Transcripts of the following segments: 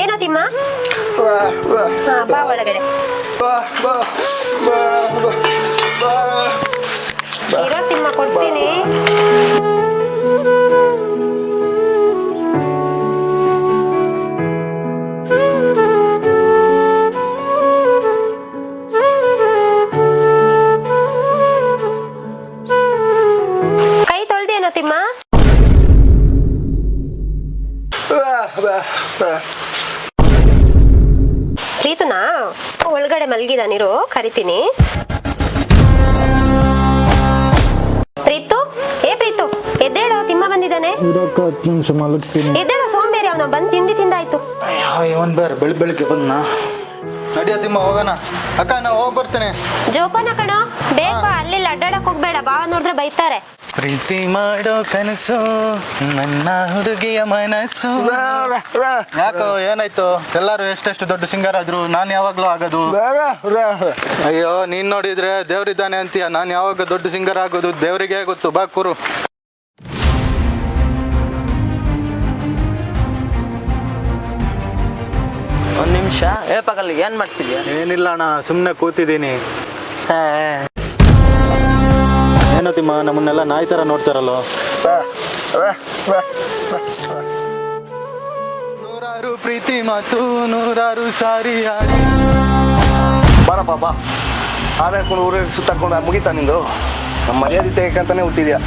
ಏನೋ ತಿಮ್ಮ? ಹಾ ಬಾ ಒಳಗಡೆ. ಇರೋ ತಿಮ್ಮ ಕೊಡ್ತೀನಿ. ಪ್ರೀತುನಾ? ಒಳಗಡೆ ಮಲಗಿದಾನಿರು ಕರಿತೀನಿ. ಪ್ರೀತು? ಏ ಪ್ರೀತು ಎದ್ದೇಳೋ ತಿಮ್ಮ ಬಂದಿದ್ದಾನೆ. ಇರಕ್ಕ ಹತ್ತು ನಿಮಿಷ ಮಲಗ್ತೀನಿ. ಎದ್ದೇಳೋ ಸೋಂಬೇರಿ ಅವನ ಬಂದ್ ತಿಂಡಿ ತಿಂದಾಯ್ತು. ಅಯ್ಯೋ ಇವನ್ ಬೇರೆ ಬೆಳಿ ಬೆಳಿಗ್ಗೆ ಬಂದ್ನ? ನಡಿಯತ್ತಿಮ್ಮ ಹೋಗೋಣ. ಅಕ್ಕ ನಾ ಹೋಗಿ ಬರ್ತೇನೆ. ಜೋಪಾನ ಕಣೋ ಬೇಗ ಬಾ ಅಲ್ಲಿ ಅಡ್ಡಾಡಕ್ ಹೋಗ್ಬೇಡ ಬಾವ ನೋಡಿದ್ರೆ ಬೈತಾರೆ. ಪ್ರೀತಿ ಮಾಡೋ ಕನಸು ನನ್ನ ಹುಡುಗಿಯ ಮನಸ್ಸು. ಯಾಕೋ ಏನಾಯ್ತು? ಎಲ್ಲರೂ ಎಷ್ಟೆಷ್ಟು ದೊಡ್ಡ ಸಿಂಗರ್ ಆದ್ರು ನಾನು ಯಾವಾಗ್ಲೂ ಆಗೋದು. ಅಯ್ಯೋ ನೀನ್ ನೋಡಿದ್ರೆ ದೇವ್ರಿದ್ದಾನೆ ಅಂತೀಯ. ನಾನು ಯಾವಾಗ ದೊಡ್ಡ ಸಿಂಗರ್ ಆಗೋದು ದೇವರಿಗೆ ಗೊತ್ತು. ಬಾ ಕುರು. ಒಂದ್ ನಿಮಿಷ. ಏ ಪಗಲ್ ಏನ್ ಮಾಡ್ತಿದ್ಯಾ? ಏನಿಲ್ಲ ಅಣ್ಣ ಸುಮ್ಮನೆ ಕೂತಿದ್ದೀನಿ. ಹಾ, ಏನೋ ತಿಮ್ಮ ನಮ್ಮನ್ನೆಲ್ಲ ನಾಯಿ ಥರ ನೋಡ್ತಾರಲ್ಲೋ ನೂರಾರು ಪ್ರೀತಿ ಮಾತು ನೂರಾರು ಸಾರಿ ಹಾಡಿ. ಬಾರಪ್ಪ ಬಾ. ಆಮೇಲೆ ಊರಲ್ಲಿ ಸುತ್ತಾಕೊಂಡು ಮುಗಿತಾ ನಿಂದು? ನಮ್ಮ ಮರ್ಯಾದೆ ತೆಗೆಕಂತಾನೆ ಹುಟ್ಟಿದ್ಯಾ?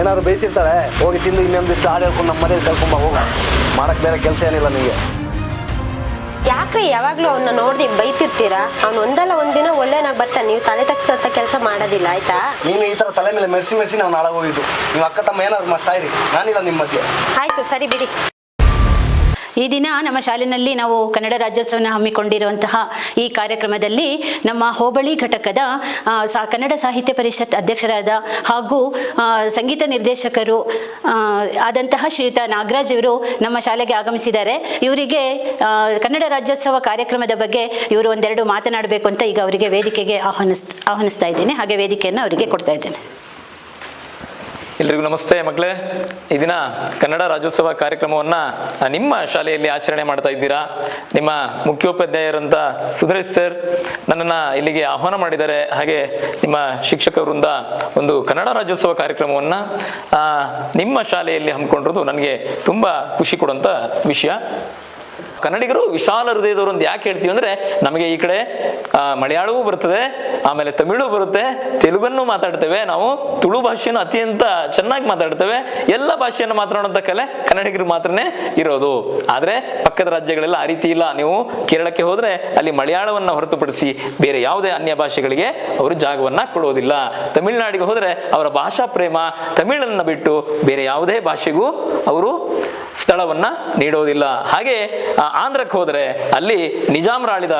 ಏನಾದ್ರು ಬೇಯಿಸಿರ್ತಾರೆ ಹೋಗಿ ತಿಂದು ಇನ್ನೊಂದಿಷ್ಟು ಹಾಡು ಹೇಳ್ಕೊಂಡು ನಮ್ಮ ಮನೇಲಿ ಕರ್ಕೊಂಬ ಹೋಗ. ಮಾಡಕ್ ಬೇರೆ ಕೆಲಸ ಏನಿಲ್ಲ ನಿಮಗೆ ಯಾಕ್ರಿ ಯಾವಾಗ್ಲೂ ಅವ್ನ ನೋಡಿ ಬೈತಿರ್ತೀರಾ? ಅವ್ನು ಒಂದಲ್ಲ ಒಂದಿನ ಒಳ್ಳೆನಾಗ್ ಬರ್ತಾನೆ. ನೀವು ತಲೆ ತಗ್ಸತ್ತ ಕೆಲಸ ಮಾಡೋದಿಲ್ಲ ಆಯ್ತಾ? ನೀನು ಈ ತರ ತಲೆ ಮೇಲೆ ಮೆರೆಸಿ ಮೆರೆಸಿ ನಾವು ನಾಳಾಗೋಗಿದ್ದು ನೀವು ಅಕ್ಕ ತಮ್ಮ ಏನಾದ್ರು ಮಾಡಿ ಸಾಯ್ರಿ. ನಾನಿಲ್ಲ ನಿಮ್ಮ ಮಧ್ಯೆ ಆಯ್ತು ಸರಿ ಬಿಡಿ. ಈ ದಿನ ನಮ್ಮ ಶಾಲೆಯಲ್ಲಿ ನಾವು ಕನ್ನಡ ರಾಜ್ಯೋತ್ಸವನ ಹಮ್ಮಿಕೊಂಡಿರುವಂತಹ ಈ ಕಾರ್ಯಕ್ರಮದಲ್ಲಿ ನಮ್ಮ ಹೋಬಳಿ ಘಟಕದ ಕನ್ನಡ ಸಾಹಿತ್ಯ ಪರಿಷತ್ ಅಧ್ಯಕ್ಷರಾದ ಹಾಗೂ ಸಂಗೀತ ನಿರ್ದೇಶಕರು ಆದಂತಹ ಶ್ರೀಯುತ ನಾಗರಾಜ್ ಇವರು ನಮ್ಮ ಶಾಲೆಗೆ ಆಗಮಿಸಿದ್ದಾರೆ. ಇವರಿಗೆ ಕನ್ನಡ ರಾಜ್ಯೋತ್ಸವ ಕಾರ್ಯಕ್ರಮದ ಬಗ್ಗೆ ಇವರು ಒಂದೆರಡು ಮಾತನಾಡಬೇಕು ಅಂತ ಈಗ ಅವರಿಗೆ ವೇದಿಕೆಗೆ ಆಹ್ವಾನಿಸ್, ಆಹ್ವಾನಿಸ್ತಾ ಇದ್ದೇನೆ. ಹಾಗೆ ವೇದಿಕೆಯನ್ನು ಅವರಿಗೆ ಕೊಡ್ತಾ ಇದ್ದೇನೆ. ಎಲ್ರಿಗೂ ನಮಸ್ತೆ ಮಕ್ಕಳೇ. ಈ ದಿನ ಕನ್ನಡ ರಾಜ್ಯೋತ್ಸವ ಕಾರ್ಯಕ್ರಮವನ್ನ ನಿಮ್ಮ ಶಾಲೆಯಲ್ಲಿ ಆಚರಣೆ ಮಾಡ್ತಾ ಇದ್ದೀರಾ? ನಿಮ್ಮ ಮುಖ್ಯೋಪಾಧ್ಯಾಯರಂತ ಸುಧರೇಶ್ ಸರ್ ನನ್ನನ್ನ ಇಲ್ಲಿಗೆ ಆಹ್ವಾನ ಮಾಡಿದ್ದಾರೆ. ಹಾಗೆ ನಿಮ್ಮ ಶಿಕ್ಷಕರಿಂದ ಒಂದು ಕನ್ನಡ ರಾಜ್ಯೋತ್ಸವ ಕಾರ್ಯಕ್ರಮವನ್ನ ನಿಮ್ಮ ಶಾಲೆಯಲ್ಲಿ ಹಮ್ಮಿಕೊಂಡಿರೋದು ನನಗೆ ತುಂಬಾ ಖುಷಿ ಕೊಡುವಂತ ವಿಷಯ. ಕನ್ನಡಿಗರು ವಿಶಾಲ ಹೃದಯದವರು ಅಂತ ಯಾಕೆ ಹೇಳ್ತೀವಿ ಅಂದ್ರೆ ನಮಗೆ ಈ ಕಡೆ ಮಲಯಾಳವೂ ಬರ್ತದೆ, ಆಮೇಲೆ ತಮಿಳು ಬರುತ್ತೆ, ತೆಲುಗನ್ನು ಮಾತಾಡ್ತೇವೆ, ನಾವು ತುಳು ಭಾಷೆಯನ್ನು ಅತ್ಯಂತ ಚೆನ್ನಾಗಿ ಮಾತಾಡ್ತೇವೆ, ಎಲ್ಲ ಭಾಷೆಯನ್ನು ಮಾತನಾಡುವಂತ ಕಲೆ ಕನ್ನಡಿಗರು ಮಾತ್ರನೇ ಇರೋದು. ಆದ್ರೆ ಪಕ್ಕದ ರಾಜ್ಯಗಳೆಲ್ಲ ಆ ರೀತಿ ಇಲ್ಲ. ನೀವು ಕೇರಳಕ್ಕೆ ಹೋದ್ರೆ ಅಲ್ಲಿ ಮಲಯಾಳವನ್ನ ಹೊರತುಪಡಿಸಿ ಬೇರೆ ಯಾವುದೇ ಅನ್ಯ ಭಾಷೆಗಳಿಗೆ ಅವರು ಜಾಗವನ್ನ ಕೊಡುವುದಿಲ್ಲ. ತಮಿಳುನಾಡಿಗೆ ಹೋದ್ರೆ ಅವರ ಭಾಷಾ ಪ್ರೇಮ ತಮಿಳನ್ನ ಬಿಟ್ಟು ಬೇರೆ ಯಾವುದೇ ಭಾಷೆಗೂ ಅವರು ಸ್ಥಳವನ್ನ ನೀಡೋದಿಲ್ಲ. ಹಾಗೆ ಆಂಧ್ರಕ್ಕೆ ಹೋದರೆ ಅಲ್ಲಿ ನಿಜಾಮರಾಳಿದ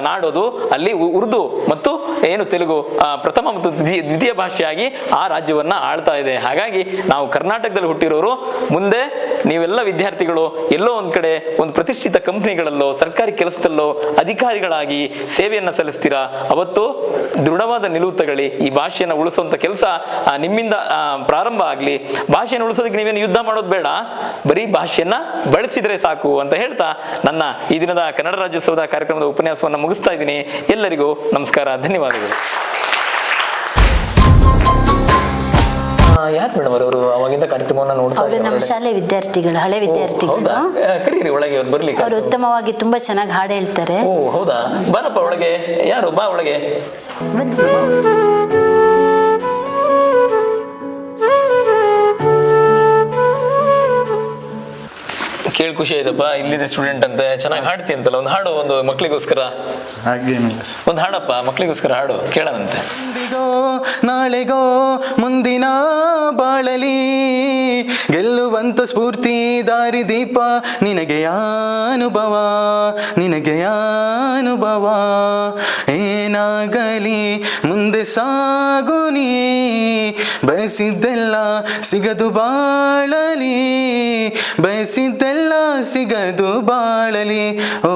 ನಾಡೋದು, ಅಲ್ಲಿ ಉರ್ದು ಮತ್ತು ಏನು ತೆಲುಗು ಪ್ರಥಮ ಮತ್ತು ದ್ವಿ- ದ್ವಿತೀಯ ಭಾಷೆಯಾಗಿ ಆ ರಾಜ್ಯವನ್ನ ಆಳ್ತಾ ಇದೆ. ಹಾಗಾಗಿ ನಾವು ಕರ್ನಾಟಕದಲ್ಲಿ ಹುಟ್ಟಿರೋರು ಮುಂದೆ ನೀವೆಲ್ಲ ವಿದ್ಯಾರ್ಥಿಗಳು ಎಲ್ಲೋ ಒಂದ್ ಕಡೆ ಒಂದು ಪ್ರತಿಷ್ಠಿತ ಕಂಪನಿಗಳಲ್ಲೋ, ಸರ್ಕಾರಿ ಕೆಲಸದಲ್ಲೋ ಅಧಿಕಾರಿಗಳಾಗಿ ಸೇವೆಯನ್ನ ಸಲ್ಲಿಸ್ತೀರಾ? ಅವತ್ತು ದೃಢವಾದ ನಿಲುವು ತಗೊಳ್ಳಿ. ಈ ಭಾಷೆಯನ್ನ ಉಳಿಸುವಂತ ಕೆಲಸ ನಿಮ್ಮಿಂದ ಪ್ರಾರಂಭ ಆಗ್ಲಿ. ಭಾಷೆಯನ್ನು ಉಳಿಸೋದಕ್ಕೆ ನೀವೇನು ಯುದ್ಧ ಮಾಡೋದು ಬೇಡ. ಬರೀ ಭಾಷೆಯನ್ನ ಬಳಸಿದ್ರೆ ಸಾಕು ಅಂತ ಹೇಳ್ತಾ ನನ್ನ ಈ ದಿನದ ಕನ್ನಡ ರಾಜ್ಯೋತ್ಸವದ ಕಾರ್ಯಕ್ರಮದ ಉಪನ್ಯಾಸವನ್ನ ಮುಗಿಸ್ತಾ ಇದ್ದೀನಿ. ಎಲ್ಲರಿಗೂ ನಮಸ್ಕಾರ, ಧನ್ಯವಾದಗಳು. ಯಾರು ಮೇಡಮ್ ಅವರು? ಅವಾಗಿಂದ ಕಾರ್ಯಕ್ರಮವನ್ನು ನೋಡ್ತಾ ಅವರು ನಮ್ಮ ಶಾಲೆ ವಿದ್ಯಾರ್ಥಿಗಳು ಹಳೆ ವಿದ್ಯಾರ್ಥಿಗಳು. ಕರೀರಿ ಒಳಗೆ ಅವ್ರು ಬರ್ಲಿಕ್ಕೆ ಅವರು ಉತ್ತಮವಾಗಿ ತುಂಬಾ ಚೆನ್ನಾಗಿ ಹಾಡು ಹೇಳ್ತಾರೆ. ಓ ಹೌದಾ? ಬಾರಪ್ಪ ಒಳಗೆ. ಯಾರು? ಬಾ ಒಳಗೆ. ಕೇಳಿ ಖುಷಿ ಆಯ್ತಪ್ಪ ಇಲ್ಲಿದೆ ಸ್ಟೂಡೆಂಟ್ ಅಂತ ಚೆನ್ನಾಗಿ ಹಾಡ್ತಿ ಅಂತಲ್ಲ ಒಂದು ಹಾಡು ಒಂದು ಮಕ್ಕಳಿಗೋಸ್ಕರ ಹಾಗೇನಿಲ್ಲ ಸರ್. ಒಂದು ಹಾಡಪ್ಪ ಮಕ್ಳಿಗೋಸ್ಕರ ಹಾಡು ಕೇಳೋಣಂತೆ. ಇಂದಿಗೋ ನಾಳೆಗೋ ಮುಂದಿನ ಬಾಳಲಿ. ಗೆಲ್ಲುವಂತ ಸ್ಫೂರ್ತಿ ದಾರಿ ದೀಪ ನಿನಗೆ ಅನುಭವ ನಿನಗೆ ಅನುಭವ. ಏನಾಗಲಿ ಮುಂದೆ ಸಾಗು ನೀ. ಬಯಸಿದ್ದೆಲ್ಲ ಸಿಗದು ಬಾಳಲಿ. ಬಯಸಿದ್ದೆಲ್ಲ ಸಿಗದು ಬಾಳಲಿ. ಓ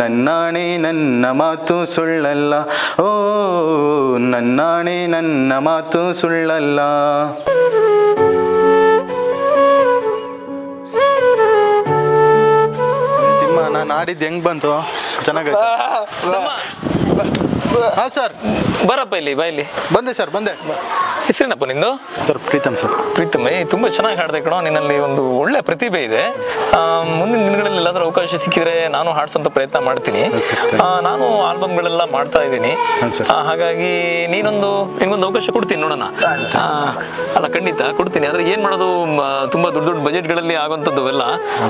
ನನ್ನಾಣೆ ನನ್ನ ಮಾತು ಸುಳ್ಳಲ್ಲ. ಓ ನನ್ನಾಣೆ ನನ್ನ ಮಾತು ಸುಳ್ಳಲ್ಲ. ತಿಮ್ಮ ನಾನು ಆಡಿದ್ದು ಹೆಂಗ್ ಬಂತು? ಚೆನ್ನಾಗೈತೆ? ಹಾ ಸರ್. ಬರಪ್ಪ ಇಲ್ಲಿ ಬಾ ಇಲ್ಲಿ. ಬಂದೆ ಸರ್ ಬಂದೆ. ಹೆಸರೇನಪ್ಪ ನಿಂದು? Sir Preetham sir. ಪ್ರೀತಮ್ ಏ ತುಂಬಾ ಚೆನ್ನಾಗಿ ಹಾಡ್ದೆ ಕಣೋ ನಿನ್ನಲ್ಲಿ ಒಂದು ಒಳ್ಳೆ ಪ್ರತಿಭೆ ಇದೆ. ಮುಂದಿನ ದಿನಗಳಲ್ಲಿ ಎಲ್ಲಾದ್ರೂ ಅವಕಾಶ ಸಿಕ್ಕಿದ್ರೆ ನಾನು ಹಾಡ್ಸಂತ ಪ್ರಯತ್ನ ಮಾಡ್ತೀನಿ. ನಾನು ಆಲ್ಬಮ್ಗಳೆಲ್ಲ ಮಾಡ್ತಾ ಇದ್ದೀನಿ. ಹಾಗಾಗಿ ನೀನೊಂದು ನಿನ್ಗೊಂದು ಅವಕಾಶ ಕೊಡ್ತೀನಿ ನೋಡೋಣ. ಅಲ್ಲ ಖಂಡಿತ ಕೊಡ್ತೀನಿ. ಆದ್ರೆ ಏನ್ ಮಾಡೋದು ತುಂಬಾ ದೊಡ್ಡ ದೊಡ್ಡ ಬಜೆಟ್ಗಳಲ್ಲಿ ಆಗುವಂಥದ್ದು ಎಲ್ಲ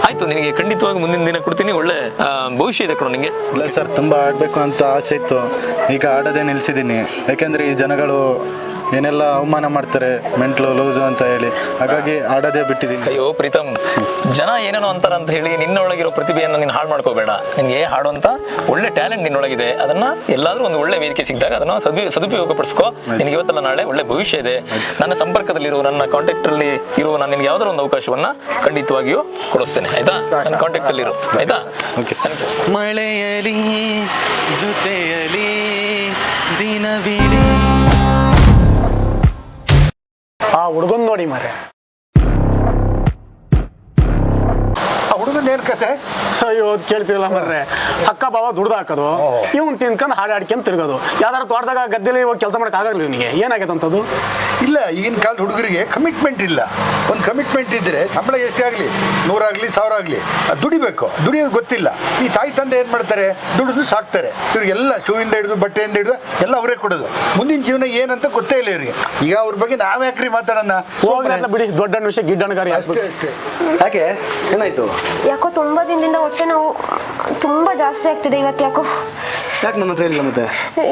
ಆಯ್ತು ನಿನಗೆ ಖಂಡಿತವಾಗಿ ಮುಂದಿನ ದಿನ ಕೊಡ್ತೀನಿ. ಒಳ್ಳೆ ಭವಿಷ್ಯ ಇದೆ ಕಣೋ ನಿಂಗೆ. ಇಲ್ಲ ಸರ್ ತುಂಬಾ ಆಡಬೇಕು ಅಂತ ಆಸೆ ಇತ್ತು. ಈಗ ಆಡೋದೇ ನಿಲ್ಸಿದ್ದೀನಿ. ಯಾಕೆಂದ್ರೆ ಈ ಜನಗಳು ಏನೆಲ್ಲ ಅವಮಾನ ಮಾಡ್ತಾರೆ ಮೆಂಟ್ಲು ಲೂಸು ಅಂತ ಹೇಳಿ ಹಾಗಾಗಿ ಆಡೋದೇ ಬಿಟ್ಟಿದ್ದೀನಿ ಅಯ್ಯೋ ಪ್ರೀತಮ್ ಜನ ಏನೇನೋ ಅಂತಾರ ಅಂತ ಹೇಳಿ ನಿನ್ನೊಳಗಿರೋ ಪ್ರತಿಭೆಯನ್ನು ನೀನು ಹಾಳು ಮಾಡ್ಕೋಬೇಡ. ನಿನ್ಗೆ ಹಾಡುವಂತ ಒಳ್ಳೆ ಟ್ಯಾಲೆಂಟ್ ನಿನ್ನೊಳಗಿದೆ. ಅದನ್ನ ಎಲ್ಲಾದ್ರೂ ಒಂದು ಒಳ್ಳೆ ವೇದಿಕೆ ಸಿಕ್ಕಿದಾಗ ಅದನ್ನ ಸದುಪಯೋಗ ಸದುಪಯೋಗ ಪಡಿಸ್ಕೋ ನಿನಗೆ ಇವತ್ತಲ್ಲ ನಾಳೆ ಒಳ್ಳೆ ಭವಿಷ್ಯ ಇದೆ. ನನ್ನ ಸಂಪರ್ಕದಲ್ಲಿರುವ ನನ್ನ ಕಾಂಟ್ಯಾಕ್ಟ್ ಅಲ್ಲಿ ಇರುವ ನಾನು ನಿನ್ಗೆ ಯಾವ್ದಾದ್ರು ಒಂದು ಅವಕಾಶವನ್ನ ಖಂಡಿತವಾಗಿಯೂ ಕೊಡಿಸ್ತೇನೆ. ಆಯ್ತಾ? ನನ್ನ ಕಾಂಟ್ಯಾಕ್ಟ್ ಅಲ್ಲಿ ಇರು ಆಯ್ತಾ. ಮಳೆಯಲಿ ಜೊತೆಯಲಿ ದಿನವಿಡೀ ಹುಡುಗನ್ ನೋಡಿ ಮಾರೆ ಏನ್ ಕತೆ? ಅಯ್ಯೋ ಅದ್ ಕೇಳ್ತಿರಲ್ಲ ಮರ್ರೆ. ಅಕ್ಕ ಬಾವ ದುಡ್ದು ಹಾಕೋದು ಇವ್ನು ತಿನ್ಕೊಂಡು ಹಾಡಾಡ್ಕೊಂಡ್ ತಿರ್ಗೋದು. ಯಾವ್ದಾರು ತೋಟದಾಗ ಗದ್ದೆಲಿ ಇವಾಗ ಕೆಲಸ ಮಾಡಕ್ ಆಗಲ್ಲ ಇವನಿಗೆ ಏನಾಗೈತೆ ಅಂತದ್ದು ಇಲ್ಲ ಈಗಿನ ಕಾಲದ ಹುಡುಗರಿಗೆ ಕಮಿಟ್ಮೆಂಟ್ ಇಲ್ಲ. ಒಂದು ಕಮಿಟ್ಮೆಂಟ್ ಇದ್ರೆ ಸಂಬಳ ಎಷ್ಟೇ ಆಗಲಿ ನೂರಾಗ್ಲಿ ಸಾವಿರ ಆಗಲಿ ದುಡಿಬೇಕು. ದುಡಿಯೋದು ಗೊತ್ತಿಲ್ಲ. ಈ ತಾಯಿ ತಂದೆ ಏನು ಮಾಡ್ತಾರೆ? ದುಡಿದು ಸಾಕ್ತಾರೆ. ಇವ್ರಿಗೆಲ್ಲ ಶೂವಿಂದ ಹಿಡಿದು ಬಟ್ಟೆಯಿಂದ ಹಿಡಿದು ಎಲ್ಲ ಅವರೇ ಕೊಡೋದು. ಮುಂದಿನ ಜೀವನ ಏನಂತ ಗೊತ್ತೇ ಇಲ್ಲ ಇವ್ರಿಗೆ. ಈಗ ಅವ್ರ ಬಗ್ಗೆ ನಾವ್ ಯಾಕ್ರಿ ಮಾತಾಡೋಣ? ಹೋಗ್ಲಿ ಬಿಡಿ ದೊಡ್ಡ ವಿಷಯ ಗಿಡ್ಡ ಹಣ್ಣುಗಾರಿ ಅಷ್ಟೇ ಅಷ್ಟೇ. ಯಾಕೆ? ಏನಾಯ್ತು? ಯಾಕೋ ತುಂಬಾ ದಿನದಿಂದ ಹೊಟ್ಟೆ ನೋವು ತುಂಬಾ ಜಾಸ್ತಿ ಆಗ್ತಿದೆ ಇವತ್ತು ಯಾಕೋ. ಯಾಕೆ ನನ್ನ ಹತ್ರ ಇಲ್ಲ ಮತ್ತೆ?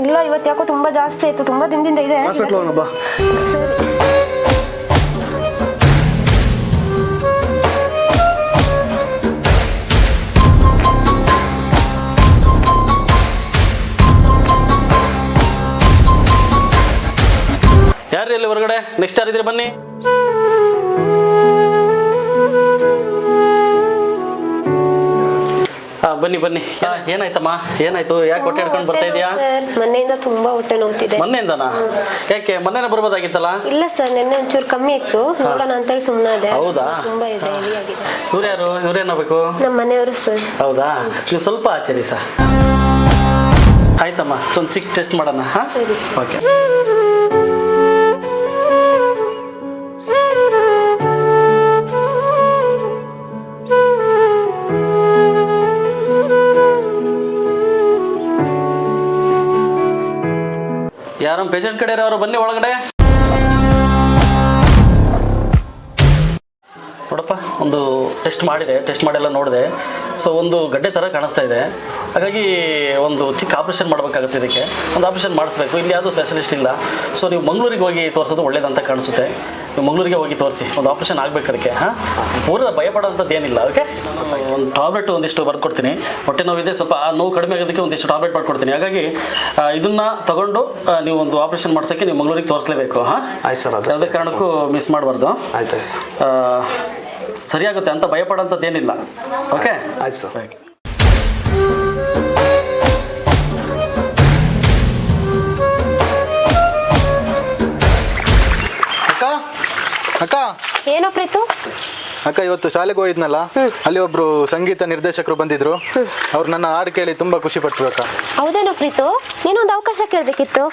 ಇಲ್ಲ ಇವತ್ತು ಯಾಕೋ ತುಂಬಾ ಜಾಸ್ತಿ ಆಯ್ತು ತುಂಬಾ ದಿನದಿಂದ ಇದೆ. ಹಾಸ್ಪಿಟ್ಲ್ ಹೋಗೋಣ ಬಾ. ಸರಿ ಯಾರು ಇಲ್ಲಿ ಹೊರಗಡೆ? ನೆಕ್ಸ್ಟ್ ಯಾರಿದ್ರೆ ಬನ್ನಿ? ಬನ್ನಿ ಬನ್ನಿ. ಏನಾಯ್ತಮ್ಮ? ಏನಾಯ್ತು? ಯಾಕೆ ಹೊಟ್ಟೆ ಹಿಡ್ಕೊಂಡು ಬರ್ತಾ ಇದೆಯಾ ಮನೆಯಿಂದ ತುಂಬಾ ಹೊಟ್ಟೆ ನೋವುತ್ತಿದೆ ಮೊನ್ನೆಯಿಂದನಾ ಯಾಕೆ? ಮೊನ್ನೆನೇ ಬರ್ಬೋದಾಗಿತ್ತಲ್ಲ? ಇಲ್ಲ ಸರ್ ನಿನ್ನೆ ಒಂಚೂರು ಕಮ್ಮಿ ಇತ್ತು. ನೋಡೋಣ ಅಂತೇಳಿ ಸುಮ್ಮನಾದೆ ಹೌದಾ? ತುಂಬಾ ಇದೆ ಇವ್ರು ಯಾರು? ಇವ್ರೇನಾಗಬೇಕು ನಮ್ಮ ಮನೆಯವರು ಸರ್. ಹೌದಾ? ನೀವು ಸ್ವಲ್ಪ ಆಚರಿ ಸರ್ ಆಯ್ತಮ್ಮ ಒಂದು ಚಿಕ್ಕ ಟೆಸ್ಟ್ ಮಾಡೋಣ ಹಾಂ. ಓಕೆ ಯಾರಮ್ಮ ಪೇಷಂಟ್ ಕಡೆ ಅವರು ಬನ್ನಿ ಒಳಗಡೆ. ನೋಡಪ್ಪ, ಒಂದು ಟೆಸ್ಟ್ ಮಾಡಿದೆ ಟೆಸ್ಟ್ ಮಾಡೆಲ್ಲ ನೋಡಿದೆ. ಸೊ ಒಂದು ಗಡ್ಡೆ ಥರ ಕಾಣಿಸ್ತಾ ಇದೆ. ಹಾಗಾಗಿ ಒಂದು ಚಿಕ್ಕ ಆಪ್ರೇಷನ್ ಮಾಡಬೇಕಾಗುತ್ತೆ ಇದಕ್ಕೆ. ಒಂದು ಆಪ್ರೇಷನ್ ಮಾಡಿಸ್ಬೇಕು. ಇಲ್ಲಿ ಯಾವುದೂ ಸ್ಪೆಷಲಿಸ್ಟ್ ಇಲ್ಲ. ಸೊ ನೀವು ಮಂಗಳೂರಿಗೆ ಹೋಗಿ ತೋರಿಸೋದು ಒಳ್ಳೇದಂತ ಕಾಣಿಸುತ್ತೆ. ಮಂಗಳೂರಿಗೆ ಹೋಗಿ ತೋರಿಸಿ. ಒಂದು ಆಪ್ರೇಷನ್ ಆಗ್ಬೇಕು ಅದಕ್ಕೆ ಹಾಂ? ಪೂರ ಭಯಪಡೋಂಥದ್ದು ಏನಿಲ್ಲ ಓಕೆ ಒಂದು ಟಾಬ್ಲೆಟ್ ಒಂದಿಷ್ಟು ಬರ್ಕೊಡ್ತೀನಿ ಹೊಟ್ಟೆ ನೋವಿದೆ ಸ್ವಲ್ಪ ಆ ನೋವು ಕಡಿಮೆ ಆಗೋದಕ್ಕೆ ಒಂದಿಷ್ಟು ಟಾಬ್ಲೆಟ್ ಬರ್ಕೊಡ್ತೀನಿ ಹಾಗಾಗಿ ಇದನ್ನ ತಗೊಂಡು ನೀವು ಒಂದು ಆಪ್ರೇಷನ್ ಮಾಡ್ಸೋಕ್ಕೆ ನೀವು ಮಂಗಳೂರಿಗೆ ತೋರಿಸಲೇಬೇಕು ಹಾಂ? ಆಯ್ತು ಸರ್ ಅದು ಯಾವುದೇ ಕಾರಣಕ್ಕೂ ಮಿಸ್ ಮಾಡಬಾರ್ದು. ಆಯ್ತು ಆಯ್ತು ಸರ್. ಸರಿಯಾಗುತ್ತೆ ಅಂತ ಭಯಪಡೋಂಥದ್ದು ಏನಿಲ್ಲ ಓಕೆ ಆಯ್ತು ಸರ್. ಏನೋ ಪ್ರೀತು? ಅಕ್ಕ ಇವತ್ತು ಶಾಲೆಗೆ ಹೋಗಿದ್ನಲ್ಲ ಅಲ್ಲಿ ಒಬ್ರು ಸಂಗೀತ ನಿರ್ದೇಶಕರು ಬಂದಿದ್ರು. ಅವ್ರು ನನ್ನ ಹಾಡು ಕೇಳಿ ತುಂಬಾ ಖುಷಿ ಪಟ್ರು ಅಕ್ಕ. ಹೌದೇನೋ ಪ್ರೀತು? ನೀನೊಂದು ಅವಕಾಶ ಕೇಳಬೇಕಿತ್ತು.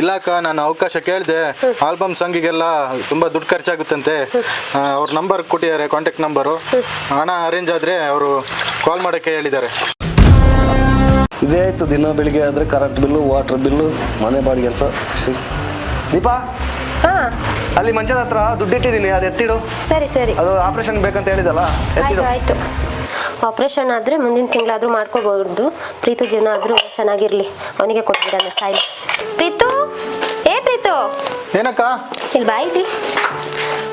ಇಲ್ಲ ಅಕ್ಕ ನಾನು ಅವಕಾಶ ಕೇಳಿದೆ. ಆಲ್ಬಮ್ ಸಂಗಿಗೆಲ್ಲ ತುಂಬಾ ದುಡ್ಡು ಖರ್ಚಾಗುತ್ತಂತೆ. ಅವ್ರ ನಂಬರ್ ಕೊಟ್ಟಿದ್ದಾರೆ ಕಾಂಟ್ಯಾಕ್ಟ್ ನಂಬರು. ಹಣ ಅರೇಂಜ್ ಆದ್ರೆ ಅವರು ಕಾಲ್ ಮಾಡೋಕ್ಕೆ ಹೇಳಿದ್ದಾರೆ. ಇದೇ ಆಯ್ತು ದಿನ ಬೆಳಿಗ್ಗೆ ಆದ್ರೆ ಕರೆಂಟ್ ಬಿಲ್ಲು ವಾಟರ್ ಬಿಲ್ಲು ಮನೆ ಬಾಡಿಗೆ ಅಂತ. ದೀಪಾ ಹಾ. ಅಲ್ಲಿ ಮಂಚದ ಹತ್ರ ದುಡ್ಡು ಇಟ್ಟಿದ್ದೀನಿ ಅದು ಎತ್ತಿಡು. ಸರಿ ಸರಿ. ಅದು ಆಪರೇಷನ್ ಬೇಕಂತ ಹೇಳಿದಲ್ಲ ಆಯ್ತು ಎತ್ತಿಡು. ಆಯ್ತು ಆಪರೇಷನ್ ಆದ್ರೆ ಮುಂದಿನ ತಿಂಗಳಾದ್ರೂ ಮಾಡ್ಕೋಬಹುದು. ಪ್ರೀತು ಜೀವನ ಆದ್ರೂ ಚೆನ್ನಾಗಿರ್ಲಿ. ಅವನಿಗೆ ಕೊಟ್ಬಿಡೋಣ ಸಾಯಿ ಪ್ರೀತು? ಏ ಪ್ರೀತು? ಏನಕ್ಕ? ಇಲ್ಲಿ ಬಾ ಇಲ್ಲಿ.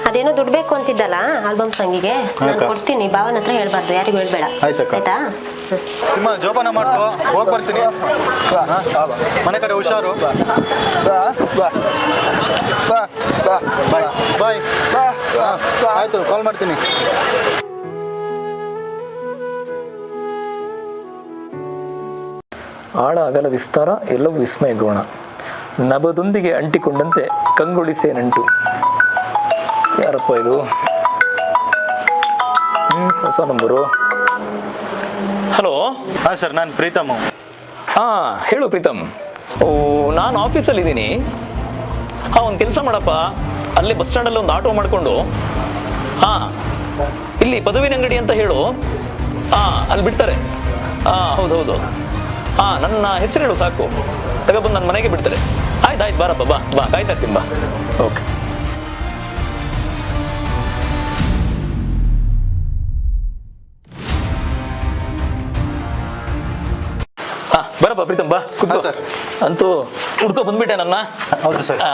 ಅದೇನೋ ದುಡ್ಡು ಬೇಕು ಅಂತಿದ್ದಲ್ಲ ಆಲ್ಬಮ್ ಸಂಗಿಗೆ? ನಾನು ಕೊಡ್ತೀನಿ ಭಾವನ ಹತ್ರ ಹೇಳ್ಬಾರ್ದು ಯಾರಿಗೂ ಹೇಳ್ಬೇಡ. ಆಯ್ತಕ್ಕ. ಆಯ್ತಾ? ನಿಮ್ಮ ಜೋಪಾನ ಮಾಡ್ಕೋ ಹೋಗಿ ಬರ್ತೀನಿ. ಹಾ? ಮನೆ ಕಡೆ ಹುಷಾರು. ಬಾ ಬಾ. ಬಾ ಬಾಯ್ ಬಾಯ್ ಆಯ್ತು ಕಾಲ್ ಮಾಡ್ತೀನಿ. ಆಳ ಅಗಲ ವಿಸ್ತಾರ ಎಲ್ಲವೂ ವಿಸ್ಮಯ ಗೋಣ ನಭದೊಂದಿಗೆ ಅಂಟಿಕೊಂಡಂತೆ ಕಂಗೊಳಿಸೇ ನಂಟು ಯಾರಪ್ಪ ಇದು? ಹೊಸ ನಂಬರು. ಹಲೋ? ಹಾಂ ಸರ್ ನಾನು ಪ್ರೀತಮ್. ಹಾ ಹೇಳು ಪ್ರೀತಮ್. ಓ ನಾನು ಆಫೀಸಲ್ಲಿ ಇದ್ದೀನಿ. ಹಾ ಒಂದು ಕೆಲಸ ಮಾಡಪ್ಪ. ಅಲ್ಲಿ ಬಸ್ ಸ್ಟ್ಯಾಂಡಲ್ಲಿ ಒಂದು ಆಟೋ ಮಾಡಿಕೊಂಡು. ಹಾ ಇಲ್ಲಿ ಪದವಿನ ಅಂಗಡಿ ಅಂತ ಹೇಳು. ಹಾ ಅಲ್ಲಿ ಬಿಡ್ತಾರೆ. ಹಾ ಹೌದು ಹೌದು. ಹಾ ನನ್ನ ಹೆಸರು ಹೇಳು ಸಾಕು. ತಗೊಬಂದು ನನ್ನ ಮನೆಗೆ ಬಿಡ್ತಾರೆ. ಆಯ್ತು ಆಯ್ತು ಬಾರಪ್ಪ ಬಾ ಬಾ ಕಾಯ್ತಾ ಇರ್ತೀನಿ ಬಾ. ಓಕೆ ಹಾ ಬರಪ್ಪ ಪ್ರೀತಮ್ ಬಾ ಕೂತ್ಕೋ. ಹಾ, ಸರ್. ಅಂತೂ ಹುಡ್ಕೋ ಬಂದ್ಬಿಟ್ಟೆ ನನ್ನ. ಹೌದು ಸರ್. ಆ,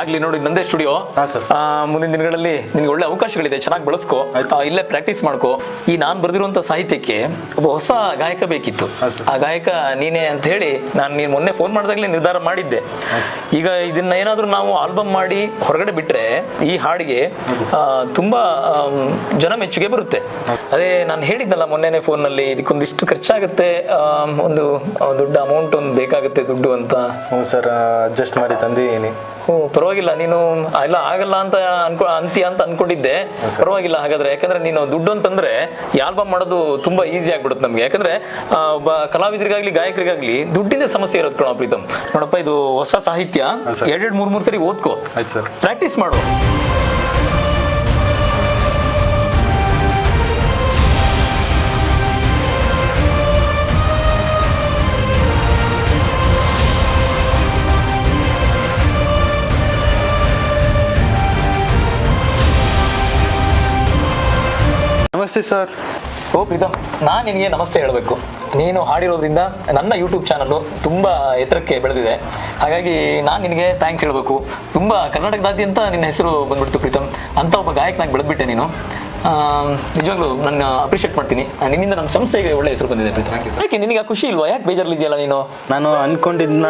ಆಗ್ಲಿ ನೋಡಿ ನಂದೇ ಸ್ಟುಡಿಯೋ. ಹಾ, ಸರ್. ಮುಂದಿನ ದಿನಗಳಲ್ಲಿ ನಿನ್ಗೆ ಒಳ್ಳೆ ಅವಕಾಶಗಳಿದೆ ಚೆನ್ನಾಗಿ ಬಳಸ್ಕೋ. ಆಯ್ತು. ಆ, ಇಲ್ಲೇ ಪ್ರಾಕ್ಟೀಸ್ ಮಾಡ್ಕೋ. ಈ ನಾನ್ ಬರೆದಿರುವಂತ ಸಾಹಿತ್ಯಕ್ಕೆ ಒಬ್ಬ ಹೊಸ ಗಾಯಕ ಬೇಕಿತ್ತು. ಹಾ, ಸರ್. ಆ ಗಾಯಕ ನೀನೇ ಅಂತ ಹೇಳಿ ನಾನು ನೀನ್ ಮೊನ್ನೆ ಫೋನ್ ಮಾಡಿದಾಗಲೇ ನಿರ್ಧಾರ ಮಾಡಿದ್ದೆ. ಈಗ ಇದನ್ನ ಏನಾದ್ರೂ ನಾವು ಆಲ್ಬಮ್ ಮಾಡಿ ಹೊರಗಡೆ ಬಿಟ್ರೆ ಈ ಹಾಡಿಗೆ ಆ, ತುಂಬಾ ಆಮ್, ಜನ ಮೆಚ್ಚುಗೆ ಬರುತ್ತೆ. ಅದೇ ನಾನು ಹೇಳಿದ್ನಲ್ಲ ಮೊನ್ನೆನೆ ಫೋನ್ನಲ್ಲಿ ಇದಕ್ಕೊಂದಿಷ್ಟು ಖರ್ಚಾಗುತ್ತೆ ಆಮ್, ಒಂದು ಆ, ದೊಡ್ಡ ಅಮೌಂಟ್ ಒಂದು ಬೇಕಾಗುತ್ತೆ ದುಡ್ಡು ಅಂತ. ಹ್ಞೂ ಸರ್ ಅಡ್ಜಸ್ಟ್ ಮಾಡಿ ತಂದಿದ್ದೀನಿ. ಹ್ಞೂ ಪರವಾಗಿಲ್ಲ ನೀನು ಎಲ್ಲ ಆಗಲ್ಲ ಅಂತ ಅನ್ಕೊ ಅಂತೀಯ ಅಂತ ಅನ್ಕೊಂಡಿದ್ದೆ. ಪರವಾಗಿಲ್ಲ ಹಾಗಾದ್ರೆ ಯಾಕಂದ್ರೆ ನೀನು ದುಡ್ಡು ಅಂತಂದ್ರೆ ಈ ಆಲ್ಬಮ್ ಮಾಡೋದು ತುಂಬಾ ಈಸಿ ಆಗ್ಬಿಡುತ್ತೆ ನಮ್ಗೆ. ಯಾಕಂದ್ರೆ ಆ, ಒಬ್ಬ ಕಲಾವಿದರಿಗಾಗ್ಲಿ ಗಾಯಕರಿಗಾಗ್ಲಿ ದುಡ್ಡಿನ ಸಮಸ್ಯೆ ಇರೋದು ಕಣ ಪ್ರೀತಮ್. ನೋಡಪ್ಪ ಇದು ಹೊಸ ಸಾಹಿತ್ಯ. ಎರಡೆರಡು ಮೂರ್ ಮೂರ್ ಸರಿ ಓದ್ಕೋ. ಆಯ್ತು ಸರ್. ಪ್ರಾಕ್ಟೀಸ್ ಮಾಡು. ನಮಸ್ತೆ ಸರ್. ಓ ಪ್ರೀತಮ್ ನಾನು ನಿನಗೆ ನಮಸ್ತೆ ಹೇಳಬೇಕು. ನೀನು ಹಾಡಿರೋದ್ರಿಂದ ನನ್ನ ಯೂಟ್ಯೂಬ್ ಚಾನಲ್ಲು ತುಂಬ ಎತ್ತರಕ್ಕೆ ಬೆಳೆದಿದೆ. ಹಾಗಾಗಿ ನಾನು ನಿನಗೆ ಥ್ಯಾಂಕ್ಸ್ ಹೇಳಬೇಕು. ತುಂಬ ಕರ್ನಾಟಕದಾದ್ಯಂತ ನಿನ್ನ ಹೆಸರು ಬಂದ್ಬಿಡ್ತು ಪ್ರೀತಮ್. ಅಂತ ಒಬ್ಬ ಗಾಯಕನಾಗಿ ಬೆಳೆದ್ಬಿಟ್ಟೆ ನೀನು. ನಿಜವಾಗ್ಲೂ ನನ್ನ ಅಪ್ರಿಷಿಯೇಟ್ ಮಾಡ್ತೀನಿ. ನಿನ್ನಿಂದ ನಮ್ಮ ಸಂಸ್ಥೆಗೆ ಒಳ್ಳೆ ಹೆಸರು ಬಂದಿದೆ ಪ್ರೀತಮ್. ಯಾಕೆ ನಿನಗೆ ಆ ಖುಷಿ ಇಲ್ವಾ? ಯಾಕೆ ಬೇಜಾರಲ್ಲಿದೆಯಲ್ಲ ನೀನು? ನಾನು ಅನ್ಕೊಂಡಿದ್ನ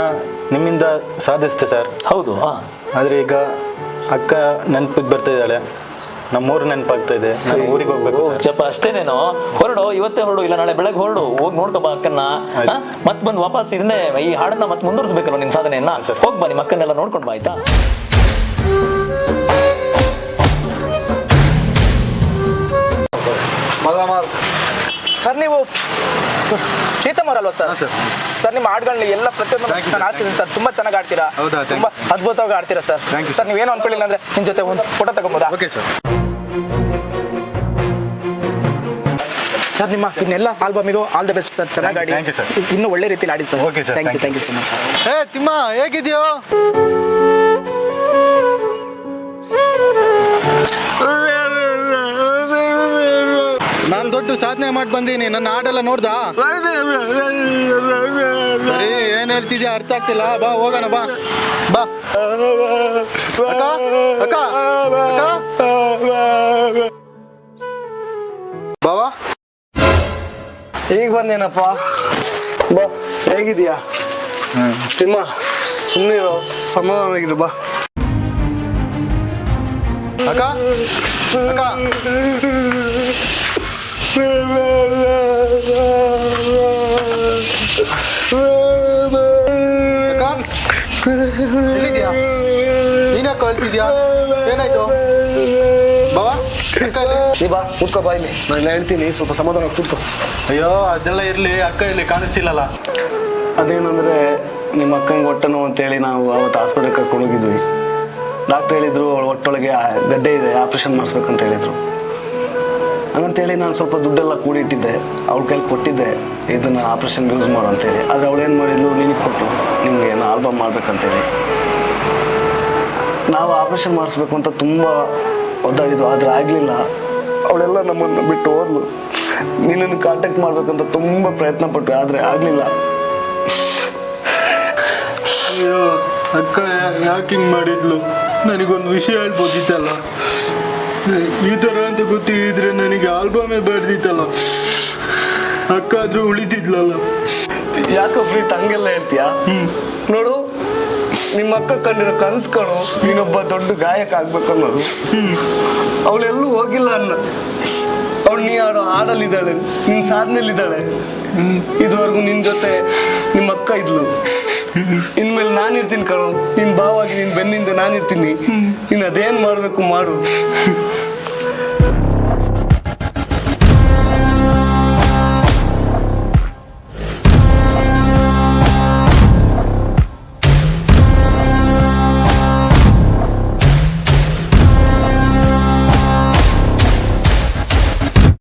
ನಿಮ್ಮಿಂದ ಸಾಧಿಸ್ತೆ ಸರ್ ಹೌದು ಹಾಂ. ಆದರೆ ಈಗ ಅಕ್ಕ ನೆನಪಿಗೆ ಬರ್ತಾ ಇದ್ದಾಳೆ. ನಮ್ಮೂರು ನೆನಪಾಗ್ತಾ ಇದೆ. ನಾನು ಊರಿಗೆ ಹೋಗ್ಬೇಕು ಚಪ್ಪ ಅಷ್ಟೇನೇನೋ? ಹೊರಡು ಇವತ್ತೇ ಹೊರಡು ಇಲ್ಲ ನಾಳೆ ಬೆಳಗ್ಗೆ ಹೊರಡು. ಹೋಗಿ ನೋಡ್ಕೊ ಬಾ ಅಕ್ಕನ್ನ ಆಯ್ತು. ಆ? ಮತ್ ಬಂದು ವಾಪಸ್ ಇದನ್ನೇ ಈ ಹಾಡನ್ನ ಮತ್ತೆ ಮುಂದುವರಿಸಬೇಕಲ್ಲ ನಿನ್ ಸಾಧನೆಯನ್ನ? ಸರ್. ಹೋಗ್ ಬಾ ನಿಮ್ಮ ಅಕ್ಕನ್ನೆಲ್ಲ ನೋಡ್ಕೊಂಡು ಬಾ ಆಯ್ತಾ? ಸರ್ ನೀವು ಪ್ರೀತಮ್ ಅವರಲ್ವಾ ಸರ್? ಸರ್. ಸರ್ ನಿಮ್ಮ ಹಾಡುಗಳನ್ನ ಎಲ್ಲ ಪ್ರತಿಯೊಂದು ನಾನು. ಆಡ್ತಿದ್ದೀನಿ ಸರ್. ತುಂಬಾ ಚೆನ್ನಾಗಿ ಆಡ್ತೀರಾ ಹೌದಾ? ತುಂಬಾ ಅದ್ಭುತವಾಗಿ ಆಡ್ತೀರಾ ಸರ್? ಸರ್ ನೀವೇನು ಅನ್ಕೊಳ್ಳಿಲ್ಲ ಅಂದ್ರೆ ನಿಮ್ ಜೊತೆ ಒಂದು ಫೋಟೋ ತಗೊಬೋದಾ? ಓಕೆ ಸರ್ ಸರ್ ನಿಮ್ಮ ಇನ್ನೆಲ್ಲ ಆಲ್ಬಮಿಗೂ ಆಲ್ ದ ಬೆಸ್ಟ್ ಸರ್. ಚೆನ್ನಾಗಿ ಆಡಿ. ಇನ್ನೂ ಒಳ್ಳೆ ರೀತಿಲಿ ಆಡಿ sir. Okay sir thank you thank you so much sir ಏ ತಿಮ್ಮ ಹೇಗಿದ್ಯೋ? ನಾನು ದೊಡ್ಡ ಸಾಧನೆ ಮಾಡಿ ಬಂದೀನಿ. ನನ್ನ ಹಾಡೆಲ್ಲ ನೋಡ್ದಾ? ಸರಿ ಏನ್ ಹೇಳ್ತಿದ್ಯಾ? ಅರ್ಥ ಆಗ್ತಿಲ್ಲ. ಬಾ ಹೋಗೋಣ ಬಾ. ಬಾ. ಅಕ್ಕ ಅಕ್ಕ ಬಾವಾ? ಈಗ ಬಂದೇನಪ್ಪ? ಬಾ ಹೇಗಿದ್ಯಾ ತಿಮ್ಮ ಸುಮ್ಮನಿರೋ ಸಮಾಧಾನವಾಗಿರು ಬಾ. ಅಕ್ಕ ಅಕ್ಕ. ಅಕ್ಕ ಎಲ್ಲಿದ್ಯಾ ನೀನ್ ಯಾಕೆ ಕಳ್ತಿದ್ಯಾ? ಏನಾಯ್ತು? ಬಾವಾ? ನೀ ಬಾ ಕೂತ್ಕೋ ಬಾ ಇಲ್ಲಿ. ನಾನು ಹೇಳ್ತೀನಿ ಸ್ವಲ್ಪ ಸಮಾಧಾನ ಕೂತ್ಕೋ. ಅಯ್ಯೋ ಅದೆಲ್ಲ ಇರ್ಲಿ ಅಕ್ಕ ಇಲ್ಲಿ ಕಾಣಿಸ್ತಿಲ್ಲಲ್ಲ. ಅದೇನಂದ್ರೆ ನಿಮ್ಮ ಅಕ್ಕಂಗೆ ಹೊಟ್ಟೆ ನೋವು ಅಂತೇಳಿ ನಾವು ಅವತ್ತು ಆಸ್ಪತ್ರೆಗೆ ಕರ್ಕೊಂಡು ಹೋಗಿದ್ವಿ. ಡಾಕ್ಟರ್ ಹೇಳಿದ್ರು ಅವಳ ಹೊಟ್ಟೊಳಗೆ ಆ ಗಡ್ಡೆ ಇದೆ ಆಪ್ರೇಷನ್ ಮಾಡಿಸ್ಬೇಕಂತ ಹೇಳಿದ್ರು. ಹಂಗಂತೇಳಿ ನಾನು ಸ್ವಲ್ಪ ದುಡ್ಡೆಲ್ಲ ಕೂಡಿಟ್ಟಿದ್ದೆ. ಅವ್ಳ ಕೈಲಿ ಕೊಟ್ಟಿದ್ದೆ. ಇದನ್ನು ಆಪ್ರೇಷನ್ ಯೂಸ್ ಮಾಡು ಅಂತೇಳಿ. ಆದರೆ ಅವಳು ಏನು ಮಾಡಿದ್ಲು? ನಿನಗೆ ಕೊಟ್ಟು ನಿಮಗೆ ಏನು ಆಲ್ಬಮ್ ಮಾಡ್ಬೇಕಂತೇಳಿ. ನಾವು ಆಪ್ರೇಷನ್ ಮಾಡಿಸ್ಬೇಕು ಅಂತ ತುಂಬ ಒದ್ದಾಡಿದ್ವು. ಆದರೆ ಆಗಲಿಲ್ಲ. ಅವಳೆಲ್ಲ ನಮ್ಮನ್ನು ಬಿಟ್ಟು ಹೋದ್ಲು. ನಿನ್ನನ್ನು ಕಾಂಟ್ಯಾಕ್ಟ್ ಮಾಡಬೇಕಂತ ತುಂಬ ಪ್ರಯತ್ನ ಪಟ್ಟು ಆದರೆ ಆಗಲಿಲ್ಲ. ಅಯ್ಯೋ, ಅಕ್ಕ, ಯಾಕೆ ಹಿಂಗೆ ಮಾಡಿದ್ಲು? ನನಗೊಂದು ವಿಷಯ ಹೇಳ್ಬೋದಿತ್ತಲ್ಲ? ಈ ಥರ ಅಂತ ಗೊತ್ತಿದ್ರೆ ನನಗೆ ಆಲ್ಬಮೇ ಬರ್ದಿತ್ತಲ್ಲ. ಅಕ್ಕ ಆದ್ರೂ ಉಳಿತಿದ್ಲಲ್ಲ. ಯಾಕೋ ಪ್ರೀತ್ ಹಂಗೆಲ್ಲ ಹೇಳ್ತೀಯಾ ನೋಡು ನಿಮ್ಮ ಅಕ್ಕ ಕಂಡಿರೋ ಕನಸುಗಳು ನೀನೊಬ್ಬ ದೊಡ್ಡ ಗಾಯಕ ಆಗ್ಬೇಕನ್ನೋದು ಅವಳೆಲ್ಲೂ ಹೋಗಿಲ್ಲ ಅನ್ನ. ಅವಳು ನೀ ಆಡೋ ಹಾಡಲ್ಲಿದ್ದಾಳೆ ನಿನ್ನ ಸಾಧನೆಯಲ್ಲಿದ್ದಾಳೆ. ಇದುವರೆಗೂ ನಿನ್ನ ಜೊತೆ ನಿಮ್ಮ ಅಕ್ಕ ಇದ್ಲು. ಇನ್ಮೇಲೆ ನಾನು ಇರ್ತೀನಿ ಕಣೋ. ನಿನ್ನ ಬಾವಾಗಿ ನಿನ್ ಬೆನ್ನಿಂದ ನಾನು ಇರ್ತೀನಿ. ಅದೇನ್ ಮಾಡಬೇಕು ಮಾಡು.